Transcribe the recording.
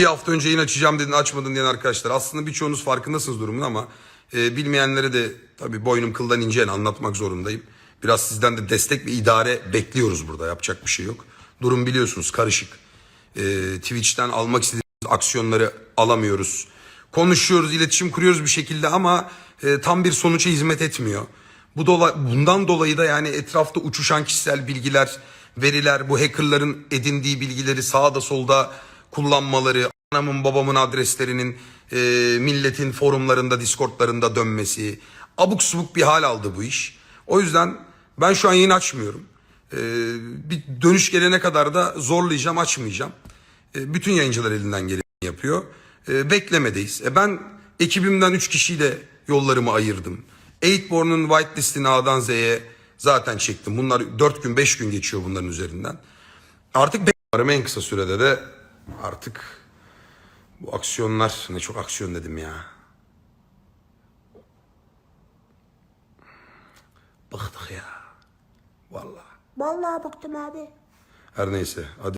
Bir hafta önce yayın açacağım dedin açmadın diyen arkadaşlar. Aslında birçoğunuz farkındasınız durumun ama e, bilmeyenlere de tabii boynum kıldan ince anlatmak zorundayım. Biraz sizden de destek ve idare bekliyoruz burada yapacak bir şey yok. Durum biliyorsunuz karışık. E, Twitch'ten almak istediğimiz aksiyonları alamıyoruz. Konuşuyoruz, iletişim kuruyoruz bir şekilde ama e, tam bir sonuca hizmet etmiyor. Bu dola, bundan dolayı da yani etrafta uçuşan kişisel bilgiler, veriler, bu hackerların edindiği bilgileri sağda solda kullanmaları, anamın babamın adreslerinin e, milletin forumlarında, discordlarında dönmesi, abuk subuk bir hal aldı bu iş. O yüzden ben şu an yayın açmıyorum. E, bir dönüş gelene kadar da zorlayacağım, açmayacağım. E, bütün yayıncılar elinden geleni yapıyor. E, beklemedeyiz. E, ben ekibimden 3 kişiyle yollarımı ayırdım. Eightborn'un whitelistini A'dan Z'ye zaten çektim. Bunlar 4 gün 5 gün geçiyor bunların üzerinden. Artık bekliyorum en kısa sürede de artık bu aksiyonlar ne çok aksiyon dedim ya. Bıktık ya. Vallahi. Vallahi bıktım abi. Her neyse hadi.